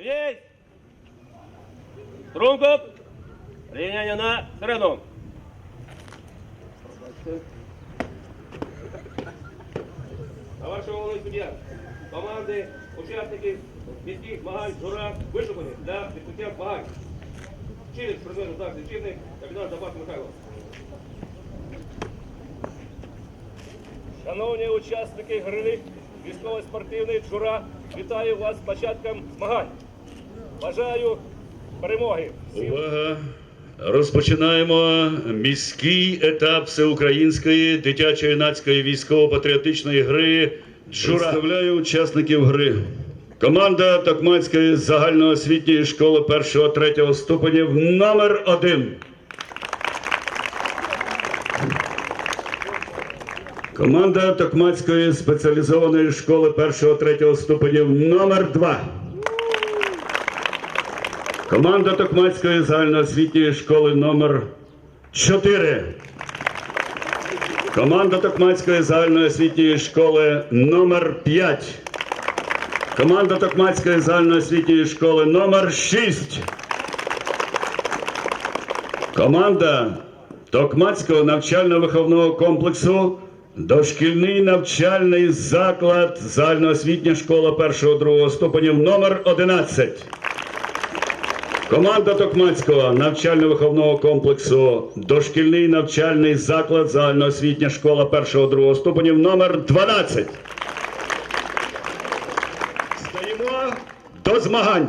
Рівняйсь! Струнко! Рівняння на середину. На вашому голові суддя. Команди, учасників міських змагань жура вишукані для відкриття змагань. Через предмету захисту чіпник, капітан Запас Михайло. Шановні учасники гри військово-спортивної джура, вітаю вас з початком змагань. Бажаю перемоги. всім. Увага! Розпочинаємо міський етап всеукраїнської дитячо-юнацької військово-патріотичної гри Джура. Представляю учасників гри. Команда Токмацької загальноосвітньої школи 1-3 ступенів номер 1 Команда Токмацької спеціалізованої школи 1-3 ступенів номер 2 Команда Токмацької загальноосвітньої школи номер 4 Команда Токмацької загальноосвітньої школи номер 5 Команда Токмацької загальноосвітньої школи номер 6 Команда Токмацького навчально-виховного комплексу Дошкільний навчальний заклад. Загальноосвітня школа 1-2 ступенів номер 11 Команда Токмацького навчально-виховного комплексу Дошкільний навчальний заклад загальноосвітня школа 1-2 ступенів номер 12. Стоїмо до змагань.